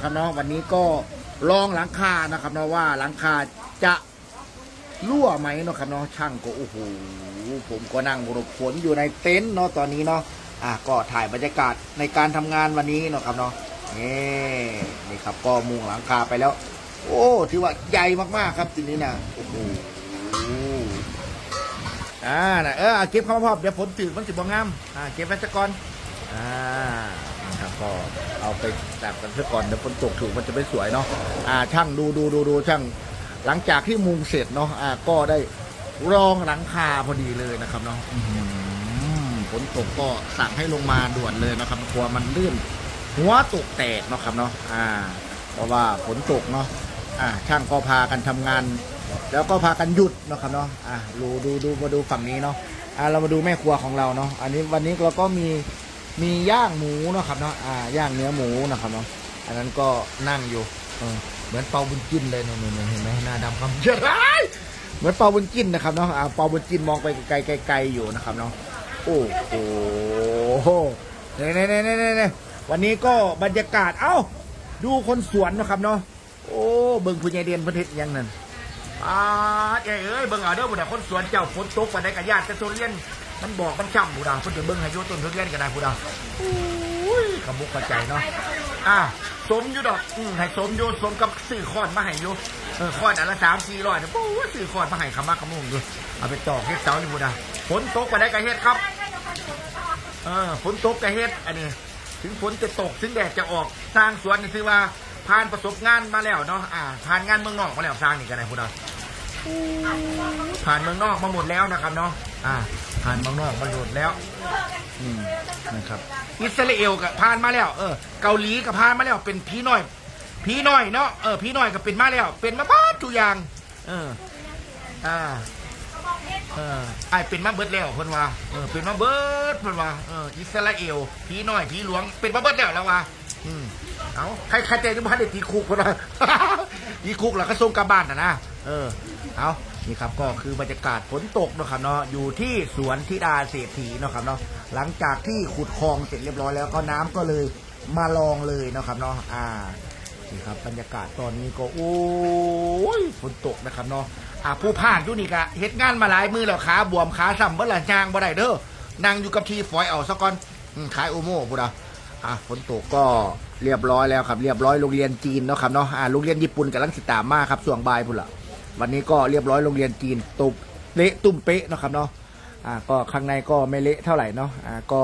ครับเนาะวันนี้ก็ลองหลังคานะครับเนาะว่าหลังคาจะรั่วไหมเนาะครับเนาะช่างก็โอ้โหผมก็นั่งหลบฝนอยู่ในเต็นท์เนาะตอนนี้เนาะอะก็ถ่ายบรรยากาศในการทำงานวันนี้เนาะครับเนาะนี่นี่ครับก็มุงหลังคาไปแล้ว โอ้ถือว่าใหญ่มากๆครับทีนี้นะโอ้โหอ่านะเออเก็บเข้ามาพร้อมเดี๋ยวฝนตื่นมันสิบ่งามอ่าเก็บไว้ซะก่อนอ่า ก็เอาไปจับกันซะก่อนเดี๋ยวฝนตกถูกมันจะไม่สวยเนาะอ่าช่างดูดูดูดูช่าง หลังจากที่มุงเสร็จเนาะอ่าก็ได้รองหลังคาพอดีเลยนะครับเนาะอื้อหือฝนตกก็สั่งให้ลงมาด่วนเลยนะครับกลัวมันลื่นหัวตกแตกเนาะครับเนาะอ่า เพราะว่าฝนตกเนาะอ่าช่างก็พากันทำงาน แล้วก็พากันหยุดเนาะครับเนาะอ่าดูดูดูมาดูฝั่งนี้เนาะอ่าเรามาดูแม่ครัวของเราเนาะอันนี้วันนี้เราก็มี มีย่างหมูเนาะครับเนาะอ่าย่างเนื้อหมูนะครับเนาะอันนั้นก็นั่งอยู่เออเหมือนเปาบุญจินเลยเนี่ยเนี่ยเห็นไหมหน้าดำคำเชื่อไรเหมือนเปาบุญจินนะครับเนาะอ่าเปาบุญจินมองไปไกลๆไกลๆอยู่นะครับเนาะโอ้โหเนี่ยเนี่ยเนี่ยเนี่ยเน่วันนี้ก็บรรยากาศเอ้าดูคนสวนนะครับเนาะโอ้เบิ่งผู้ใหญ่เดียนประเทศยังนั่นอ่าเอ้ยเอ้ยเบิ่งเอาเด้อบุดาคนสวนเจ้าฝนตกปานใดกับญาติแต่ทุเรียน มันบอกมันช่ำบุดาเพิ่นจะเบิ่งให้อยู่ต้นทุเรียนกันได้บุดาโอ้ยขมุกเข้าใจเนาะอ่าสมอยู่ดอกอืมให้สมอยู่สมกับซื้อคอนมาให้อยู่เออคอนอันละสามสี่ร้อยนะโอ้ยซื้อคอนมาให้ขมักขมุงอยู่เอาไปตอกเฮ็ดเสาอยู่บุดาฝนตกปานใดกับเฮ็ดครับเออฝนตกกระเฮ็ดอันนี้ ถึงฝนจะตกถึงแดดจะออกสร้างสวนนี่คือว่าผ่านประสบงานมาแล้วเนาะอ่าผ่านงานเมืองนอกมาแล้วสร้างนี่กันนะพูดเอาผ่านเมืองนอกมาหมดแล้วนะครับเนาะอ่า ผ่านเมืองนอกมาหมดแล้วอืมนะครับ อิสราเอลกับผ่านมาแล้ว เออ เกาหลีกับผ่านมาแล้ว เป็นพี่น้อย พี่น้อยเนาะ เออ พี่น้อยก็เป็นมาแล้ว เป็นมาบ้าทุกอย่าง เออ อ่า เออไอเป็นมาเบิดแล้วเพิ่นว่า เออ เป็นมาเบิดเพิ่นว่า เออ อิสราเอลผีน้อยผีหลวง เป็นมาเบิดแล้วแล้วว่าอืมเอาใครใครเจอที่บ้านเด็กตีคุกเพิ่นว่าตีคุกแล้วก็ส่งกลับบ้านน่ะนะ เออ เอา นี่ครับก็คือบรรยากาศฝนตกนะครับเนาะอยู่ที่สวนธิดาเศรษฐีเนาะครับเนาะหลังจากที่ขุดคลองเสร็จเรียบร้อยแล้วก็น้ำก็เลยมาลองเลยนะครับเนาะอ่านี่ครับบรรยากาศตอนนี้ก็โอ้ยฝนตกนะครับเนาะอ่าผู้ผ่านยู่นี่กะเฮ็ดงานมาหลายมือแล้วขาบวมขาสั่มบ่ละจางบ่ได้เด้อนั่งอยู่กับทีฝอยเอาซะก่อนขายโอโม่พุดาอะฝนตกก็เรียบร้อยแล้วครับ เรียบร้อยโรงเรียนจีนเนาะครับเนาะอ่าโรงเรียนญี่ปุ่นกำลังสิตามมาครับส่วงบายพุ่นละ วันนี้ก็เรียบร้อยโรงเรียนจีนตุบเละตุ้มเป๊ะนะครับเนาะอ่าก็ข้างในก็ไม่เละเท่าไหร่เนาะอ่าก็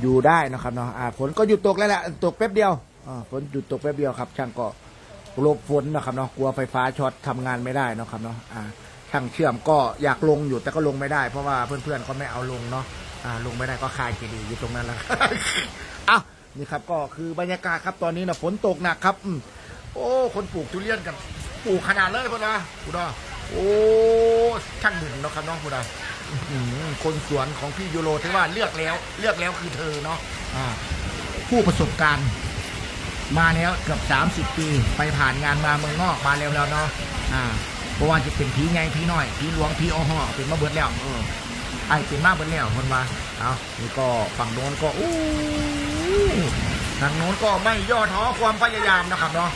อยู่ได้นะครับเนาะอ่าฝนก็หยุดตกแล้วแหละตกแป๊บเดียวอ่าฝนหยุดตกแป๊บเดียวครับ ช่างก็หลบฝนนะครับเนาะกลัวไฟฟ้าช็อตทำงานไม่ได้นะครับเนาะอ่าช่างเชื่อมก็อยากลงอยู่แต่ก็ลงไม่ได้ เพราะว่าเพื่อนๆเขาไม่เอาลงเนาะอ่าลงไม่ได้ก็คายเจดีอยู่ตรงนั้นแหละอะนี่ครับก็คือบรรยากาศครับตอนนี้นะฝนตกหนักครับอืมโอ้คนปลูกทุเรียนกัน ปลูกขนาดเลยพ่อนะคุณดาโอ้ช่างหนึ่งเนาะครับเน้องคุณดาอื้อหือคนสวนของพี่ยูโรที่ว่าเลือกแล้ว เลือกแล้วคือเธอเนาะอ่าผู้ประสบการณ์มาแล้วเกือบ 30 ปี ไปผ่านงานมาเมืองนอกมาแล้วแล้วเนาะอ่าเพราะว่าจะเป็นผีไงผีน้อยผีหลวงผีอ้อห่อเป็นมาเบิดแล้วเออไอเป็นมาเบิดแล้วคนมาเอานี่ก็ฝั่งโน้นก็อู้ทางโน้นก็ไม่ย่อท้อความพยายามนะครับเนาะ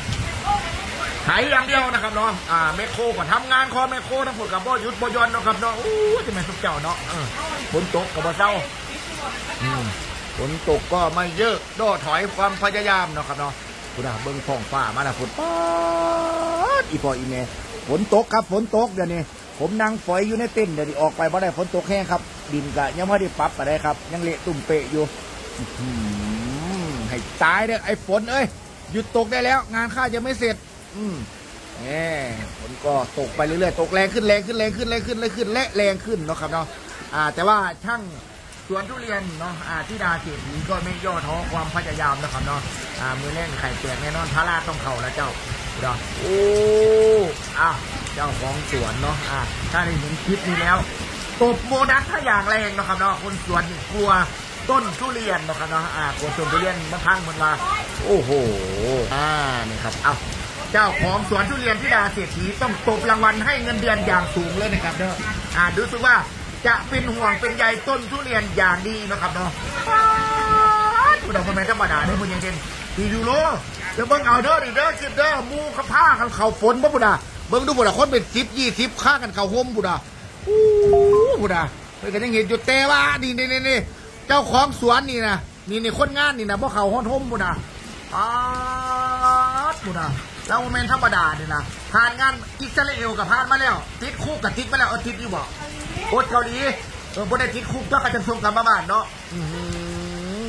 ไถอย่างเดียวนะครับเนาะอ่าแมคโครก็ทำงานคอแมคโครทั้งหมดกับบ่หยุดบ่ยอนเนาะครับเนาะอู้จะแม่นสุดเจ้าเนาะฝนตกกับบ่เศร้าฝนตกก็ไม่เยอะโดดถอยความพยายามเนาะครับเนาะคุณอาเบิ่งท้องฟ้ามาแล้วฝนป๊าดอีพออีเมฝนตกครับฝนตกเดี๋ยวนี้ผมนั่งฝอยอยู่ในเต็นท์เดี๋ยวนี้ออกไปบ่ได้ฝนตกแห้งครับ ดินก็ยังไม่ได้ปรับอะไรครับ ยังเละตุ่มเปะอยู่ให้ตายเด้อไอ้ฝนเอ้ยหยุดตกได้แล้ว งานข้ายังไม่เสร็จ อืมแง่ฝนก็ตกไปเรื่อยๆ ตกแรงขึ้นแรงขึ้นแรงขึ้นแรงขึ้นแรงขึ้นและแรงขึ้นเนาะครับเนาะอ่า แต่ว่าช่างสวนทุเรียนเนาะอ่าที่ดาเศรษฐีก็ไม่ย่อท้อความพยายามนะครับเนาะอ่ามือแรงไข่แตกแน่นอนพาราต้องเข่าแล้วเจ้าเนาะโอ้อ้าวเจ้าของสวนเนาะอ่าถ้าได้เห็นคลิปนี้แล้วตบโมดัสถ้าอย่างแรงเนาะครับเนาะคนสวนกลัวต้นทุเรียนเนาะครับเนาะอ่ากลัวต้นทุเรียนมันพังหมันมาโอ้โหอ่านี่ครับเอา เจ้าของสวนทุเรียนที่ดาเศรษฐีต้องตบรางวัลให้เงินเดือนอย่างสูงเลยนะครับเด้ออ่าดูสึกว่าจะเป็นห่วงเป็นใยต้นทุเรียนอย่างดีนะครับเนาะคุณดอกไม้ธรรมดาได้คุณยังเด่นดียูโรเดี๋ยวเบิ่งเอาเด้อดิเด้อคิดเด้อมูกับผ้ากันเขาฝนบ่บุดาเบิ่งดูบุดาคนเป็นสิบยี่สิบฆ่ากันเขาห่มบุดาอู้บุดาเฮ้ยก็ยังเห็นอยู่แต่ว่านี่นี่นี่เจ้าของสวนนี่นะนี่นี่คนงานนี่นะบ่เขาห้องห่มบุดาป๊า ดบุดาแล้วโมเมนธรรมดาเนี่ยนะผ่านงานอิสราเอลกับผ่านมาแล้ว ติดคุกกับติดมาแล้วเอาติดอยู่บ่โคตรเกาหลีเออบ่ได้ติดคุกก็กระจังส่งกลับมาบ้านเนาะอือหื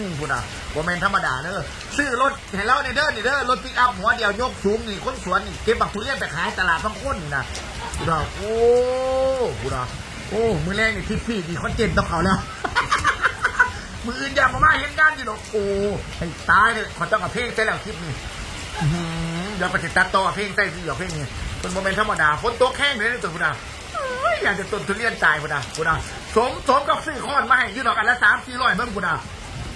อบุดาบ่แม่นธรรมดาเด้อซื้อรถให้เราในเด้อนี่เด้อรถปิกอัพหัวเดียวยกสูงนี่คนสวนนี่เก็บบักทุเรียนไปขายตลาดบางคนนี่นะบุดาโอ้บุดาโอ้มือแรกนี่ทิปฟี่นี่คอนเจนต้องเขาแล้วมืออื่นอย่ามามาเห็นงานอยู่หรอกโอ้ให้ตายเลยขอต้องกับเพลงใส่แล้วคลิปนี้ เดี๋ยวไปติดตัดต่อเพลงใส่สิเดี๋ยวเพลงนี้เป็นโมเมนต์ธรรมดาฝนตกแห้งเลยนะตัวพุดาอยากจะต้นทุเรียนตายพุดาพุดาสมสมกับซื้อคอนมาให้ยืดดอกอันละสามสี่ร้อยเบิ่งพุดา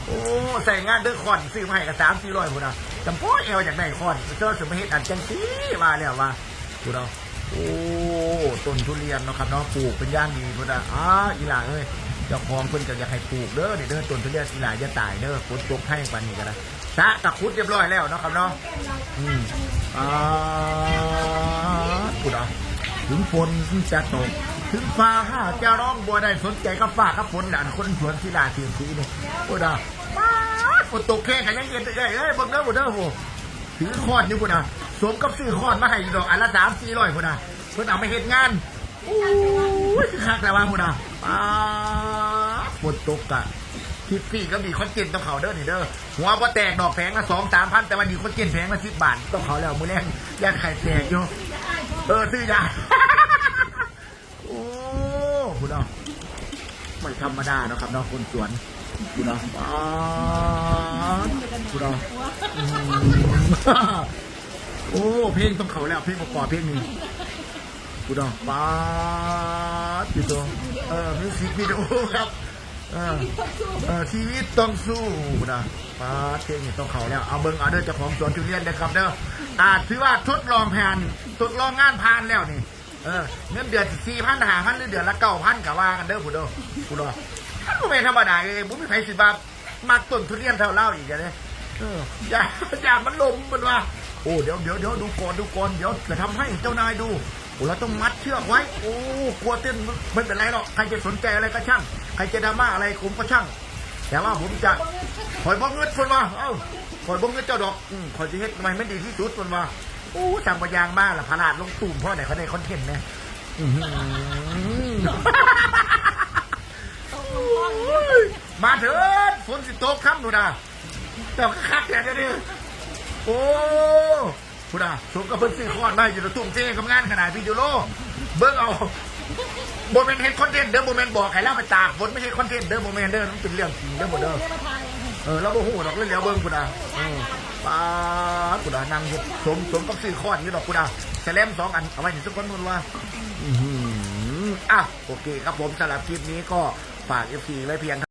โอ้ใส่งานเด้อคอนซื้อมาให้กับสามสี่ร้อยพุดาจำพ่อเอวอยากได้คอนเจ้าสมเหตุอันจังสีมาแล้วว่าพุดาโอ้ต้นทุเรียนเนาะครับเนาะปลูกเป็นย่างดีพุดาอ้าอีหล่าเอ้ยเจ้าของเพิ่นก็อยากให้ปลูกเด้อนี่เด้อต้นทุเรียนอีหลายจะตายเด้อฝนตกให้งปานนี้ก็ได้ สะตะคุดเรียบร้อยแล้วเนาะครับเนาะอืมอ่าพุดอะถึงฝนจะตกถึงฟ้าจะร้องบัวได้สนใจกับฟ้ากับฝนด่านคนสวนศิลาเทียมสีนี่พุดอะป๊าดฝนตกแค่กันยังเย็นเอ้ยเอ้ยบิ่งเด้อบ่เด้อโหถือคอนอยู่พุดอะสวมกับซื้อคอนมาให้ดอกอันละ3 400พุดอะเพิ่นเอาไปเฮ็ดงานโอ้ยคือคักแล้วว่าพุดอะป๊าฝนตกอะ ทิปฟี่ก็มีคอนเจนต้องเขาเด้อนี่เด้อหัวบ่แตกดอกแพงละสองสามพันแต่วันนี้คอนเจนแพงละสิบบาทต้องเขาแล้วมือแรงยันไข่แตกอยู่เออซื้อยาโอ้คุณเอาไม่ธรรมดาเนาะครับเนาะคนสวนคุณเอาป๊าดคุณเอาโอ้เพลงต้องเขาแล้วเพลงประกอบเพลงนี้คุณเอาป๊าดอยู่ตัวเออมิวสิกวิดีโอครับ ออเออชีวิตต้องสู้นะป้าเท่งนี่ต้องเขาแล้ว เอาเบิ้งเอาเด้อเจ้าของสวนทุเรียนนะครับเด้ออาถือว่าทดลองแผนทดลองงานผ่านแล้วนี่ เออเงินเดือนสี่พันหาพันหรือเดือนละเก้าพันกะว่ากันเด้อผู้ดอผู้ดอท่านผู้เป็นธรรมดาเลยบุ้มไม่ใครสิบามักต้นทุเรียนเท่าเล่าอีกอย่างนี้เอออย่าอย่ามันลมมันว่าโอ้เดี๋ยวเดี๋ยวเดี๋ยวดูก่อนดูก่อนเดี๋ยวจะทำให้เจ้านายดูโอ้เราต้องมัดเชือกไว้ โอ้กลัวเต้นไม่เป็นไรหรอกใครจะสนใจอะไรก็ช่าง ใครจะดราม่าอะไรผมก็ช่าง แต่ว่าผมจะคอยบ้องเงินคนว่าเอ้าคอยบ้องเงินเจ้าดอกคอยจะเฮ็ดทำไมไม่ดีที่สุดคนว่าโอ้สั่งปยางมากล่ะพลาดลงตุ่มเพราะไหนเขาได้คอนเทนต์เนี่ยมาเถิดฝนสิโตกค่ำดูนะแต่ก็คักแต่เดี๋ยวโอ้พูดอะสมกับเพิ่นซื้อคอนมาอยู่ในตุ่มเจ๊กับงานขนาดพี่ยูโรเบิ้งเอา โมเมนต์เห็นคอนเทนต์เด้อโมเมนต์บอกให้เล่าไปตากฝนไม่ใช่คอนเทนต์เด้อโมเมนต์เด้อมันเป็นเรื่องจริงเด้อหมดเด้อเออเราบ่ฮู้ดอกเล่นแล้วเบิ่งกูดาป้ากูดานั่งสมสมกับซื้อข้อนอยู่ดอกกูดาแสลมสองอันเอาไว้ถึงทุกคนนู่นว่าอะโอเคครับผมสำหรับคลิปนี้ก็ฝากเอฟซีไว้เพียง